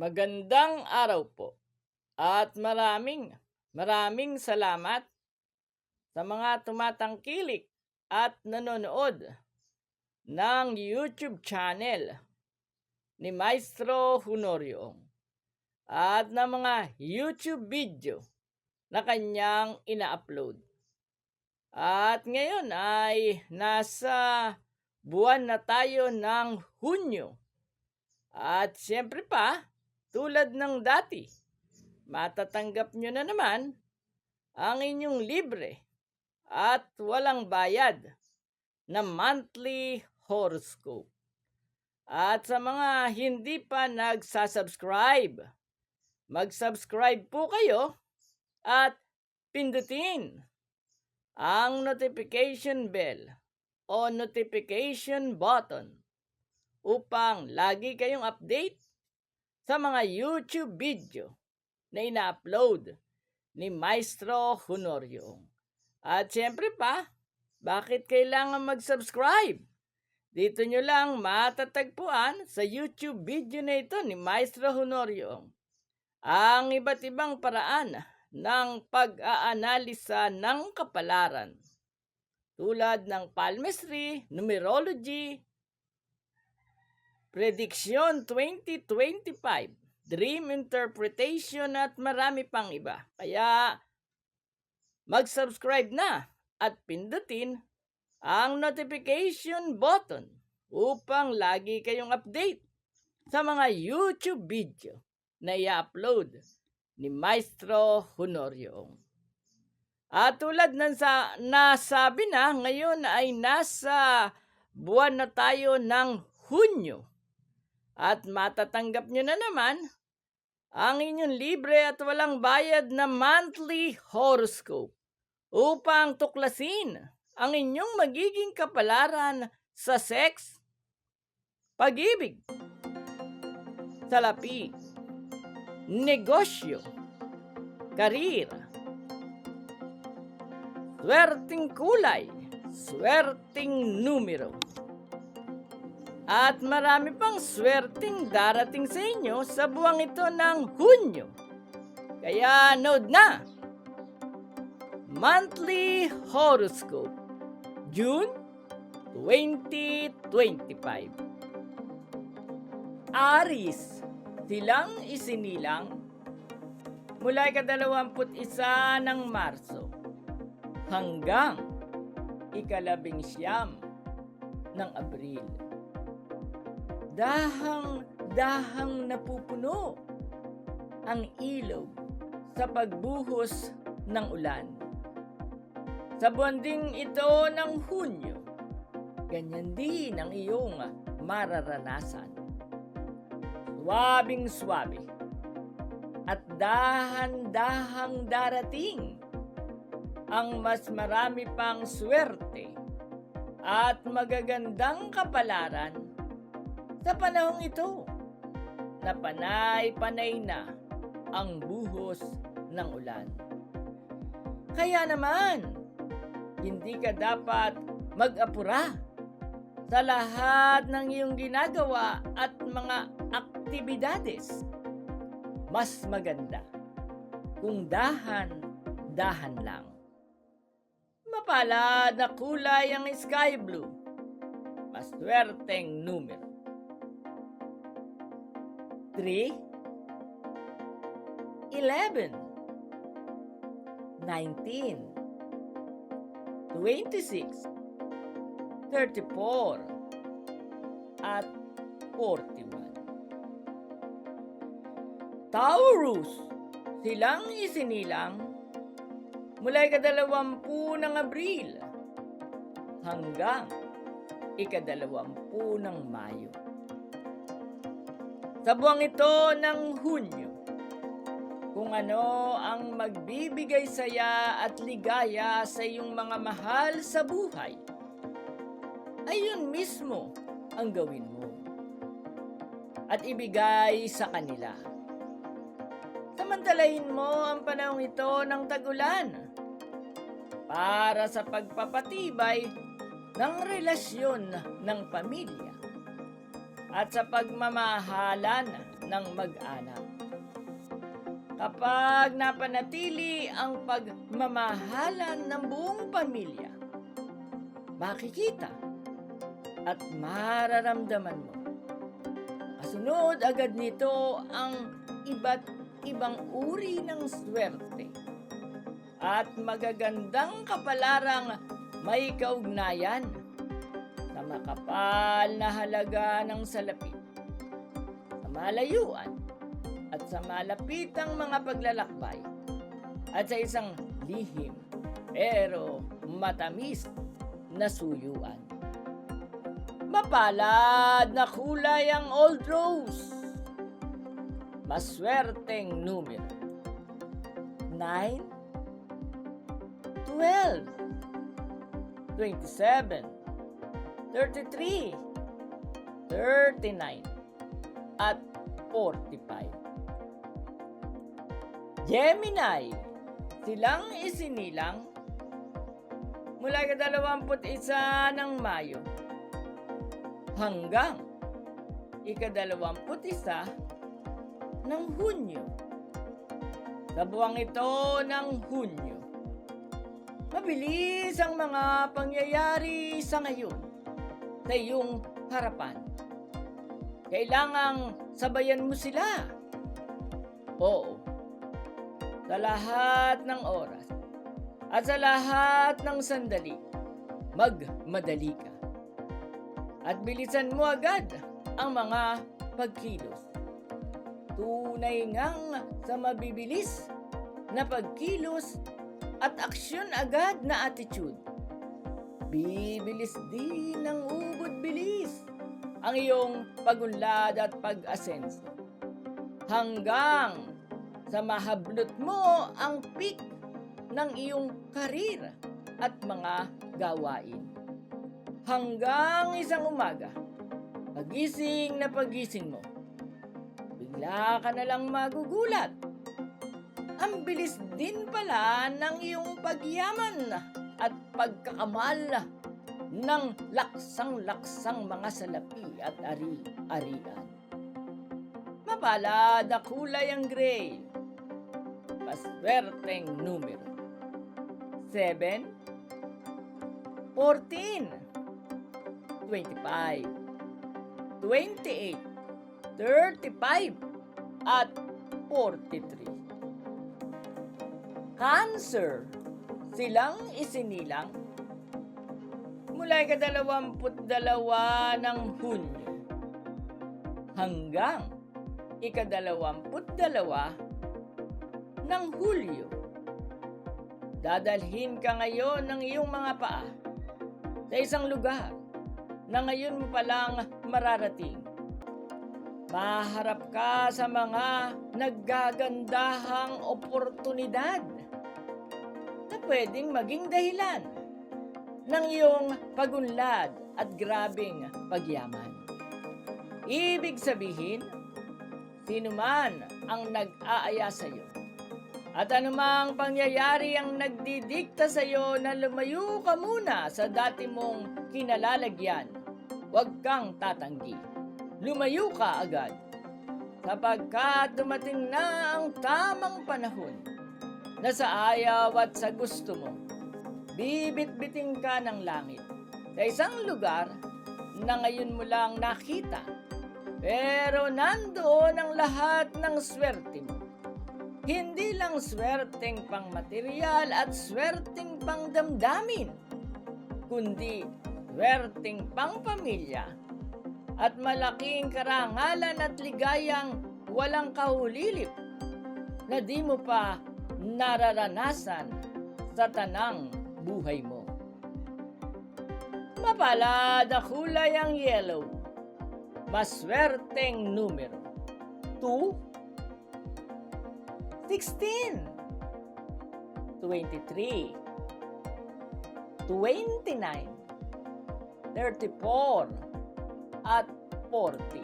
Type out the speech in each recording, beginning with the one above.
Magandang araw po at maraming maraming salamat sa mga tumatangkilik at nanonood ng YouTube channel ni Maestro Honorio at ng mga YouTube video na kanyang ina-upload. At ngayon ay nasa buwan na tayo ng Hunyo. At siyempre pa, tulad ng dati, matatanggap nyo na naman ang inyong libre at walang bayad na monthly horoscope. At sa mga hindi pa nagsasubscribe, mag-subscribe po kayo at pindutin ang notification bell o notification button upang lagi kayong update sa mga YouTube video na ina-upload ni Maestro Honorio. At siyempre pa, bakit kailangan mag-subscribe? Dito nyo lang matatagpuan sa YouTube video na ito ni Maestro Honorio ang iba't ibang paraan ng pag-aanalisa ng kapalaran tulad ng palmistry, numerology, prediction 2025, dream interpretation at marami pang iba. Kaya mag-subscribe na at pindutin ang notification button upang lagi kayong update sa mga YouTube video na i-upload ni Maestro Honorio. At tulad ng sa, nasabi na, ngayon ay nasa buwan na tayo ng Hunyo. At matatanggap nyo na naman ang inyong libre at walang bayad na monthly horoscope upang tuklasin ang inyong magiging kapalaran sa sex, pag-ibig, salapi, negosyo, karir, swerting kulay, swerting numero. At marami pang swerting darating sa inyo sa buwang ito ng Hunyo. Kaya note na! Monthly Horoscope June 2025 Aris Silang isinilang mula ikadalawamput isa ng Marso hanggang ikalabing siyam ng Abril. Dahang-dahang napupuno ang ilog sa pagbuhos ng ulan. Sa buwan ding ito ng Hunyo, ganyan din ang iyong mararanasan. Swabing swabe at dahan-dahang darating ang mas marami pang swerte at magagandang kapalaran sa panahong ito na panay-panay na ang buhos ng ulan. Kaya naman, hindi ka dapat mag-apura sa lahat ng iyong ginagawa at mga aktibidades. Mas maganda kung dahan-dahan lang. Mapalad na kulay ang sky blue. Maswerteng numero. 3 11 19 26 34 at 41 Taurus silang isinilang mula ikadalawampu ng Abril hanggang ikadalawampu ng Mayo. Sa buwang ito ng Hunyo, kung ano ang magbibigay saya at ligaya sa iyong mga mahal sa buhay, ay yun mismo ang gawin mo at ibigay sa kanila. Samantalahin mo ang panahong ito ng tagulan para sa pagpapatibay ng relasyon ng pamilya at sa pagmamahalan ng mag-anak. Kapag napanatili ang pagmamahalan ng buong pamilya, makikita at mararamdaman mo. Kasunod agad nito ang iba't ibang uri ng swerte at magagandang kapalarang may kaugnayan makapal na halaga ng salapi, sa malayuan at sa malapitang mga paglalakbay at sa isang lihim pero matamis na suyuan. Mapalad na kulay ang old rose. Maswerteng numero. 9, 12, 27, 33, 39, at 45. Gemini, silang isinilang mula ikadalawamput isa ng Mayo hanggang ikadalawamput isa ng Hunyo. Sa buwang ito ng Hunyo, mabilis ang mga pangyayari sa ngayon sa iyong harapan. Kailangang sabayan mo sila. Oo. Sa lahat ng oras at sa lahat ng sandali, magmadali ka. At bilisan mo agad ang mga pagkilos. Tunay ngang sa mabibilis na pagkilos at aksyon agad na attitude. Bibilis din ng ubod bilis ang iyong pagunlad at pag-asenso. Hanggang sa mahablot mo ang peak ng iyong karir at mga gawain. Hanggang isang umaga, pagising na pagising mo, bigla ka na lang magugulat. Ang bilis din pala ng iyong pagyaman at pagkakamal ng laksang-laksang mga salapi at ari-arian. Mapalad na kulay ang gray. Paswerteng numero. 7, 14, 25, 28, 35, at 43. Cancer, silang isinilang mula ikadalawamput dalawa ng Hunyo hanggang ikadalawamput dalawa ng Hulyo. Dadalhin ka ngayon ng iyong mga paa sa isang lugar na ngayon mo palang mararating. Maharap ka sa mga naggagandahang oportunidad na pwedeng maging dahilan ng iyong pagunlad at grabing pagyaman. Ibig sabihin, sino man ang nag-aaya sa iyo at anumang pangyayari ang nagdidikta sa iyo na lumayo ka muna sa dati mong kinalalagyan, huwag kang tatanggi. Lumayo ka agad sapagkat dumating na ang tamang panahon na sa ayaw at sa gusto mo, bibit-biting ka ng langit sa isang lugar na ngayon mo lang nakita. Pero nandoon ang lahat ng swerte mo. Hindi lang swerteng pang material at swerteng pang damdamin, kundi swerteng pang pamilya at malaking karangalan at ligayang walang kahulilip na di mo pa nararanasan sa tanang buhay mo. Mapalad na kulay ang yellow. Maswerteng numero. 2, 16, 23, 29, 34, at 40.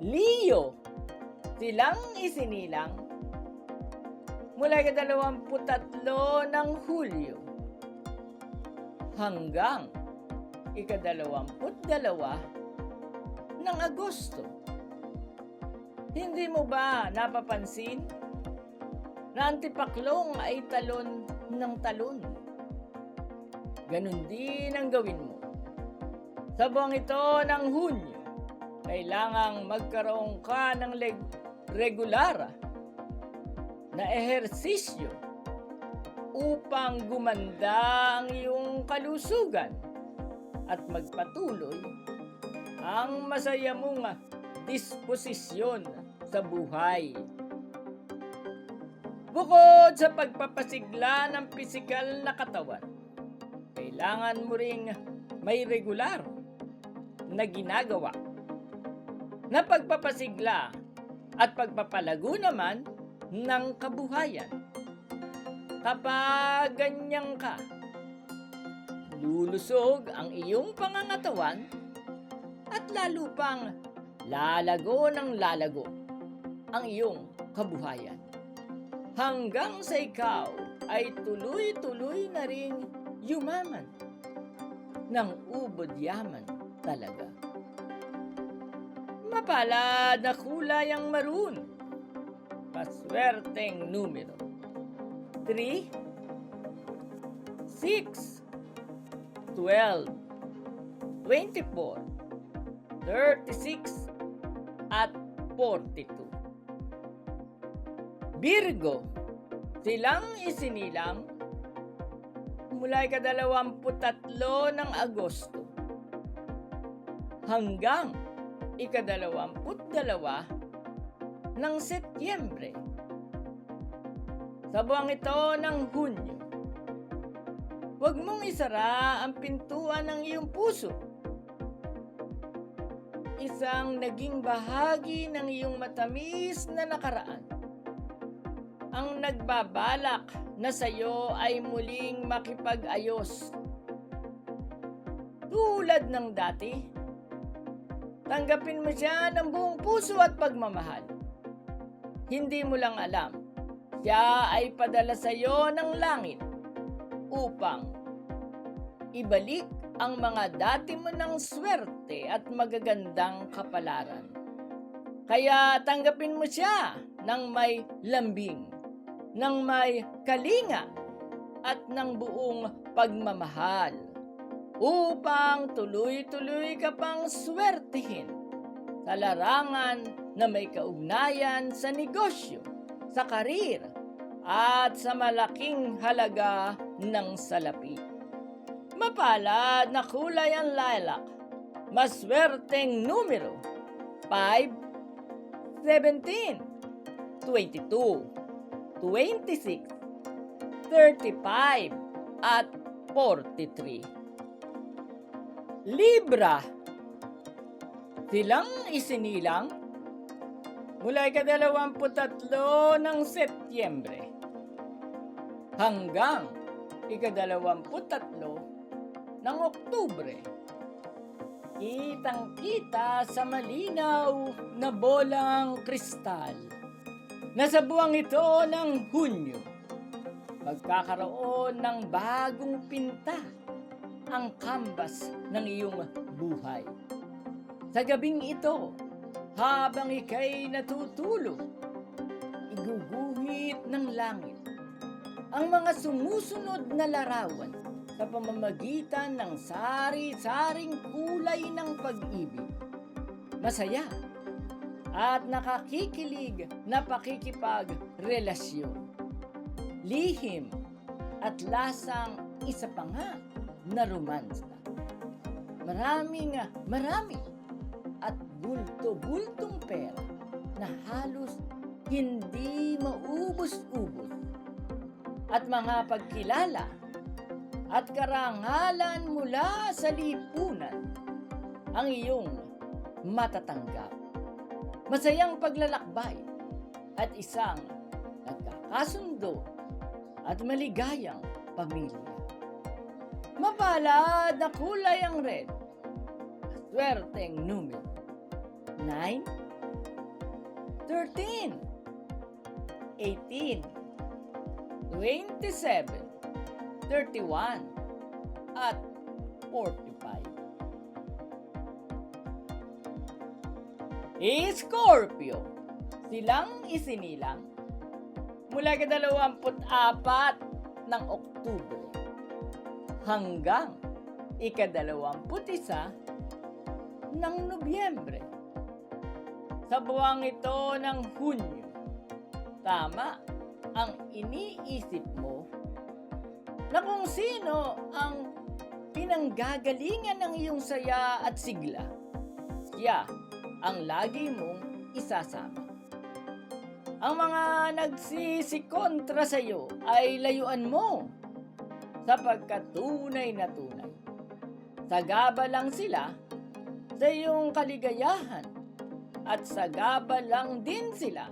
Leo, silang isinilang mula ikadalawamput tatlo ng Hulyo hanggang ikadalawamput dalawa ng Agosto. Hindi mo ba napapansin na ang tipaklong ay talon ng talon? Ganon din ang gawin mo. Sa buwang ito ng Hunyo, kailangang magkaroon ka ng leg- regular na ehersisyo upang gumanda ang iyong kalusugan at magpatuloy ang masaya mong disposisyon sa buhay. Bukod sa pagpapasigla ng pisikal na katawan, kailangan mo ring may regular na ginagawa na pagpapasigla at pagpapalago naman ng kabuhayan. Kapag ganyan ka, lulusog ang iyong pangangatawan at lalo pang lalago ng lalago ang iyong kabuhayan. Hanggang sa ikaw ay tuloy-tuloy na ring yumaman ng ubod yaman talaga. Mapalad na kulay ang maroon. Paswerteng numero. 3, 6, 12, 24, 36, at 42. Virgo, silang isinilang mula ikadalawamputatlo ng Agosto hanggang ikadalawamput-dalawa ng Setyembre. Sa buwang ito ng Hunyo, huwag mong isara ang pintuan ng iyong puso. Isang naging bahagi ng iyong matamis na nakaraan. Ang nagbabalak na sa iyo ay muling makipag-ayos. Tulad ng dati, Tanggapin mo siya ng buong puso at pagmamahal. Hindi mo lang alam, siya ay padala sa iyo ng langit upang ibalik ang mga dati mo ng swerte at magagandang kapalaran. Kaya tanggapin mo siya ng may lambing, ng may kalinga, at ng buong pagmamahal upang tuloy-tuloy ka pang swertihin sa larangan na may kaugnayan sa negosyo, sa karir, at sa malaking halaga ng salapi. Mapalad na kulay ang lilac, maswerteng numero 5, 17, 22, 26, 35, at 43. Libra. Silang isinilang mula ikadalawamputatlo ng Setyembre hanggang ikadalawamputatlo ng Oktubre. Kitang-kita sa malinaw na bolang kristal na sa buwang ito ng Hunyo magkakaroon ng bagong pinta ang kambas ng iyong buhay. Sa gabing ito, habang ikay natutulog, iguguhit ng langit ang mga sumusunod na larawan sa pamamagitan ng sari-saring kulay ng pag-ibig. Masaya at nakakikilig na pakikipagrelasyon. Lihim at lasang isa pa nga na romansa. Maraming, marami at bulto-bultong pera na halos hindi maubos-ubos at mga pagkilala at karangalan mula sa lipunan ang iyong matatanggap. Masayang paglalakbay at isang nagkakasundo at maligayang pamilya. Mapalad na kulay ang red. Swerteng numero. 9, 13, 18, 27, 31, at 45. Scorpio, silang isinilang. Mula ka-24 ng Oktubre hanggang ika-21 ng Nobyembre. Sa buwang ito ng Hunyo, tama ang iniisip mo na kung sino ang pinanggagalingan ng iyong saya at sigla, siya ang lagi mong isasama. Ang mga nagsisikontra sa iyo ay layuan mo sapagkat tunay na tunay. Sagaba lang sila sa iyong kaligayahan at sagaba lang din sila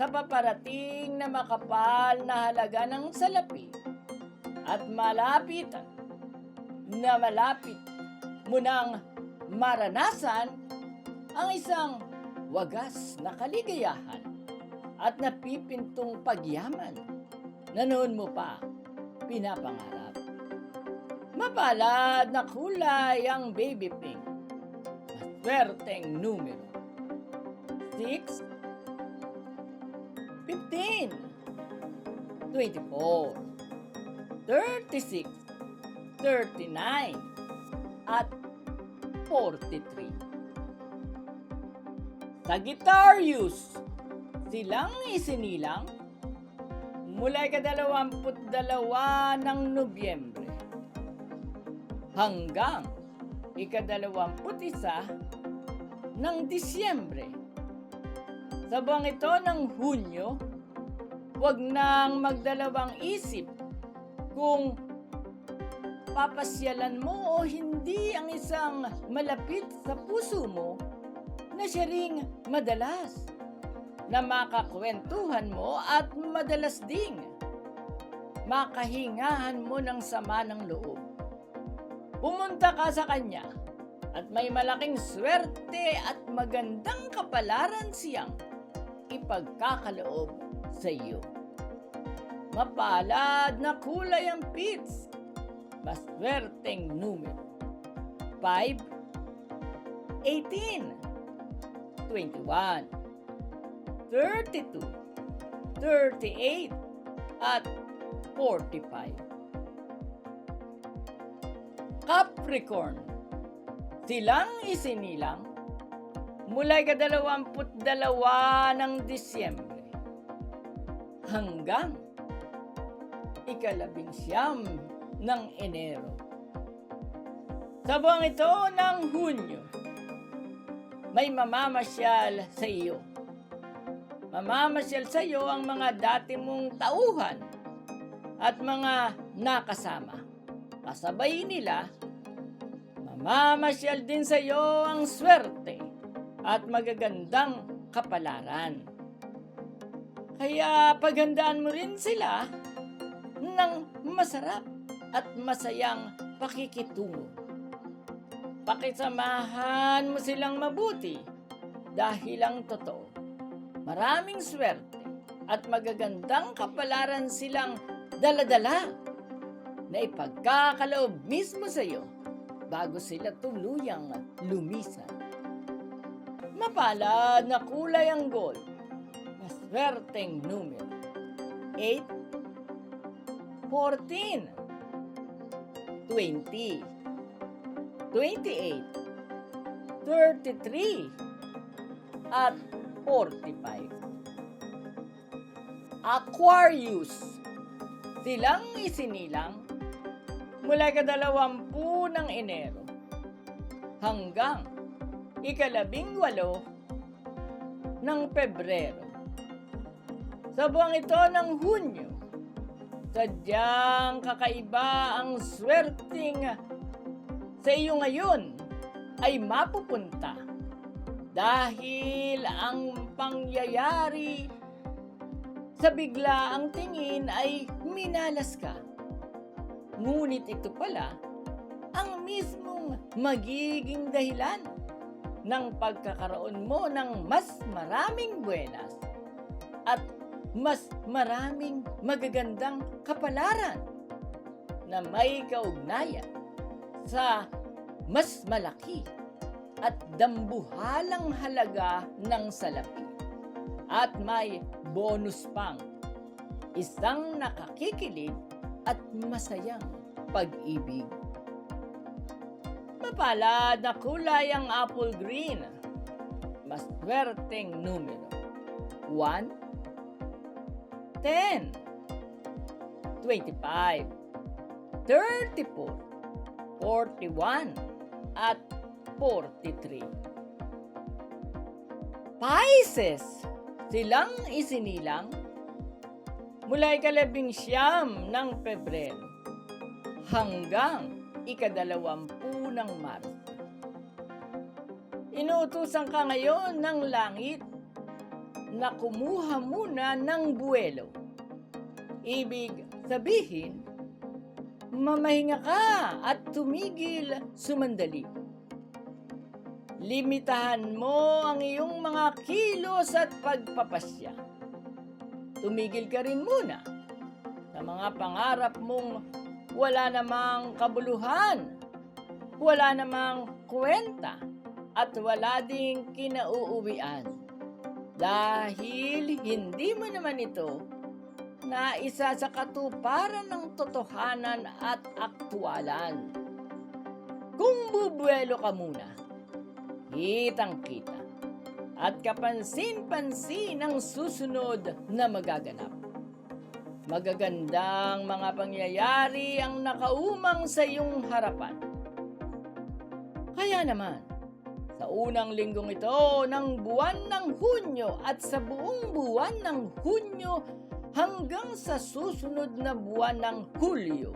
sa paparating na makapal na halaga ng salapi at malapitan na malapit mo nang maranasan ang isang wagas na kaligayahan at napipintong pagyaman na noon mo pa pinapangarap. Mapalad na kulay ang baby pink. Maswerteng numero. 6, 15, 24, 36, 39, at 43. Sagittarius, silang isinilang mula ikadalawamput dalawa ng Nobyembre hanggang ikadalawamput isa ng Disyembre. Sa ito ng Hunyo, huwag nang magdalawang isip kung papasyalan mo o hindi ang isang malapit sa puso mo na siya ring madalas na makakwentuhan mo at madalas ding makahingahan mo ng sama ng loob. Pumunta ka sa kanya at may malaking swerte at magandang kapalaran siyang ipagkakaloob sa iyo. Mapalad na kulay ang pits, maswerteng numero. 5, 18, 21, 32, 38, at 45. Capricorn, silang isinilang mula ikadalawamput dalawa ng Disyembre hanggang ikalabing siyam ng Enero. Sa buwang ito ng Hunyo, may mamamasyal sa iyo. Mamamasyal sa iyo ang mga dati mong tauhan at mga nakasama. Kasabay nila, mamamasyal din sa iyo ang swerte at magagandang kapalaran. Kaya paghandaan mo rin sila ng masarap at masayang pakikitungo. Pakisamahan mo silang mabuti dahil ang totoo. Maraming swerte at magagandang kapalaran silang daladala na ipagkakaloob mismo sa iyo bago sila tuluyang lumisan. Mapalad na kulay ang gold, maswerteng numero. 8, 14, 20, 28, 33, at 45. Aquarius. Silang isinilang mula kadalawampu ng Enero hanggang ikalabing walo ng Pebrero. Sa buwang ito ng Hunyo, sadyang kakaiba ang swerting sa iyo ngayon ay mapupunta dahil ang pangyayari sa bigla ang tingin ay minalas ka. Ngunit ito pala ang mismong magiging dahilan ng pagkakaroon mo ng mas maraming buenas at mas maraming magagandang kapalaran na may kaugnayan sa mas malaki at dambuhalang halaga ng salapi. At may bonus pang isang nakakikilig at masayang pag-ibig. Mapalad na kulay ang apple green. Maswerteng numero. 1, 10, 25, 34, 41, at 43. Pisces, silang isinilang? Mula ikalabing siyam ng Pebrero. Hanggang ikadalawampu ng Marso. Inuutusan ka ngayon ng langit na kumuha muna ng buwelo. Ibig sabihin, mamahinga ka at tumigil sumandali. Limitahan mo ang iyong mga kilos at pagpapasya. Tumigil ka rin muna sa mga pangarap mong wala namang kabuluhan, wala namang kwenta, at wala ding kinauuwian. Dahil hindi mo naman ito na isa sa katuparan ng totohanan at aktwalan. Kung bubuelo ka muna, kitang-kita at kapansin-pansin ang susunod na magaganap. Magagandang mga pangyayari ang nakaumang sa iyong harapan. Naman, sa unang linggong ito ng buwan ng Hunyo at sa buong buwan ng Hunyo hanggang sa susunod na buwan ng Hulyo,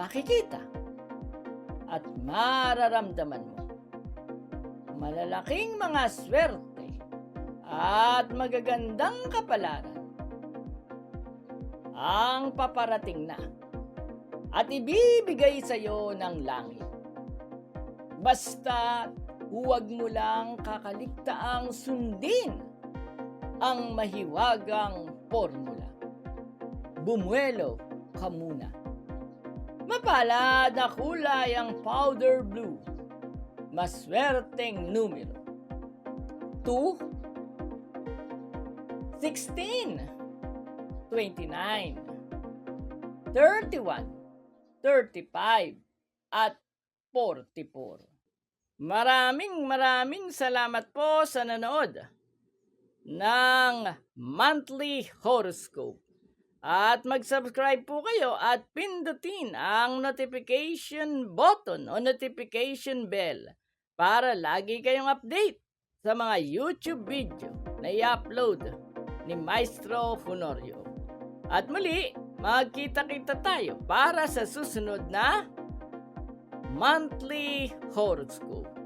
makikita at mararamdaman mo. Malalaking mga swerte at magagandang kapalaran ang paparating na at ibibigay sa iyo ng langit. Basta huwag mo lang kakaligtaang sundin ang mahiwagang formula. Bumuelo ka muna. Mapalad na kulay ang powder blue maswerteng numero. 2, 16, 29, 31, 35, at 44. Maraming maraming salamat po sa nanood ng monthly horoscope. At mag-subscribe po kayo at pindutin ang notification button o notification bell para lagi kayong update sa mga YouTube video na i-upload ni Maestro Honorio. At muli, magkita-kita tayo para sa susunod na monthly horoscope.